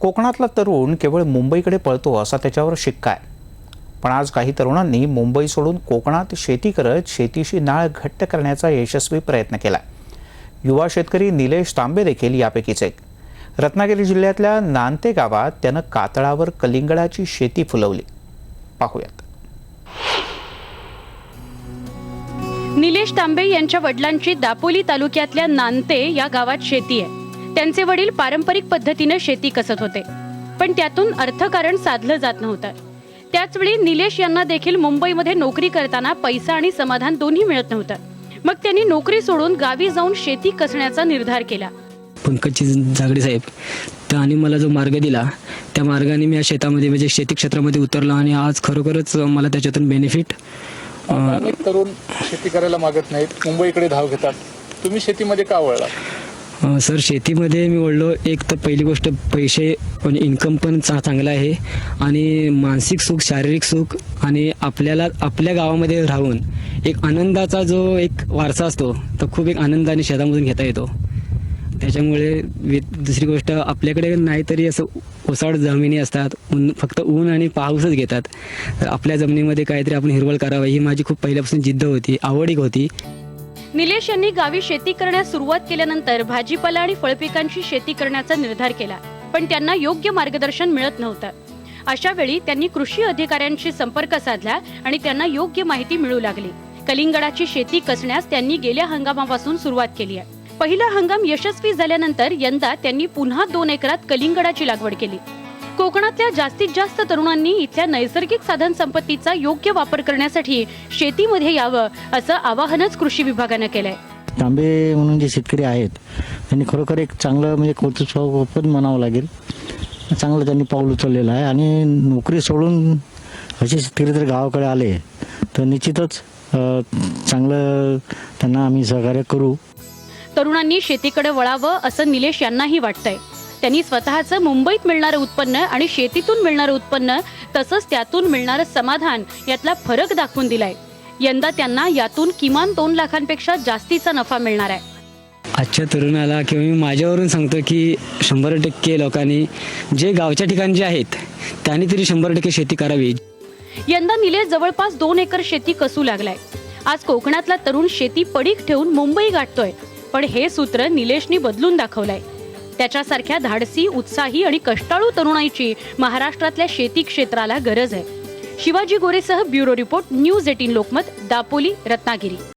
कोकणातला तरुण केवळ मुंबईकडे पळतो असा त्याच्यावर शिक्का आहे. पण आज काही तरुणांनी मुंबई सोडून कोकणात शेती करत शेतीशी नाळ घट्ट करण्याचा यशस्वी प्रयत्न केला युवा शेतकरी निलेश तांबे देखील यापैकीच एक रत्नागिरी जिल्ह्यातल्या नांते गावात त्यानं कातळावर कलिंगडाची शेती फुलवली. पाहूयात. निलेश तांबे यांच्या वडिलांची दापोली तालुक्यातल्या नांते या गावात शेती आहे. त्यांचे वडील पारंपरिक पद्धतीने शेती कसत होते. पण त्यातून अर्थकारण साधलं जात नव्हतं. त्याचवेळी निलेश यांना देखील मुंबईमध्ये नोकरी करताना पैसा आणि समाधान दोन्ही मिळत नव्हतं. मग त्यांनी नोकरी सोडून गावी जाऊन शेती कसण्याचा निर्धार केला. पंकजची जागडे साहेब त्या आणि मला जो मार्ग दिला त्या मार्गाने मी या शेतामध्ये म्हणजे शेती क्षेत्रामध्ये उतरलो आणि आज खरोखरच मला त्याच्यातून बेनिफिट अनेक तरुण शेती करायला मागत नाहीत मुंबईकडे धाव घेतात. तुम्ही शेतीमध्ये का वळला सर शेतीमध्ये मी वळलो. एक तर पहिली गोष्ट पैसे म्हणजे इन्कम पण चा चांगला आहे. आणि मानसिक सुख शारीरिक सुख आणि आपल्याला आपल्या गावामध्ये राहून एक आनंदाचा जो एक वारसा असतो तो खूप एक आनंदाने शेतामधून घेता येतो. त्याच्यामुळे दुसरी गोष्ट आपल्याकडे नाहीतरी असं ओसाड जमिनी असतात. ऊन फक्त ऊन आणि पाऊसच घेतात. तर आपल्या जमिनीमध्ये काहीतरी आपण हिरवळ करावं ही माझी खूप पहिल्यापासून जिद्द होती आवड एक होती. निलेश यांनी गावी शेती करण्यास सुरुवात केल्यानंतर भाजीपाला आणि फळपिकांची शेती करण्याचा निर्धार केला पण त्यांना योग्य मार्गदर्शन मिळत नव्हतं. अशा वेळी त्यांनी कृषी अधिकाऱ्यांशी संपर्क साधला आणि त्यांना योग्य माहिती मिळू लागली. कलिंगडाची शेती कसण्यास त्यांनी गेल्या हंगामापासून सुरुवात केली आहे. पहिला हंगाम यशस्वी झाल्यानंतर यंदा त्यांनी पुन्हा दोन एकरात कलिंगडाची लागवड केली. कोकणातल्या जास्तीत जास्त तरुणांनी इथल्या नैसर्गिक साधन संपत्तीचा योग्य वापर करण्यासाठी शेतीमध्ये यावं असं आवाहनच कृषी विभागानं केलंय. तांबे म्हणून जे शेतकरी आहेत त्यांनी खरोखर एक चांगलं म्हणजे कौतुक पण म्हणावं लागेल. चांगलं त्यांनी पाऊल उचललेलं आहे आणि नोकरी सोडून असे शेतकरी जर गावाकडे आले तर निश्चितच चांगलं त्यांना आम्ही सहकार्य करू. तरुणांनी शेतीकडे वळावं असं निलेश यांनाही वाटतंय. त्यांनी स्वतःचं मुंबईत मिळणारं उत्पन्न आणि शेतीतून मिळणारं उत्पन्न तसंच त्यातून मिळणारं समाधान यातला फरक दाखवून दिलाय. यंदा त्यांना यातून किमान दोन लाखांपेक्षा जास्तीचा नफा मिळणार आहे. आजच्या तरुणाला किंवा मी माझ्यावरून सांगतो की शंभर टक्के लोकांनी जे गावच्या ठिकाणी जे आहेत त्यांनी तरी शंभर टक्के शेती करावी. यंदा निलेश जवळपास दोन एकर शेती कसू लागलाय. आज कोकणातला तरुण शेती पडीक ठेवून मुंबई गाठतोय. पण हे सूत्र निलेशनी बदलून दाखवलंय. त्याच्यासारख्या धाडसी उत्साही आणि कष्टाळू तरुणाईची महाराष्ट्रातल्या शेती क्षेत्राला गरज आहे. Shivaji गोरेसह bureau report news eighteen Lokmat Dapoli Ratnagiri.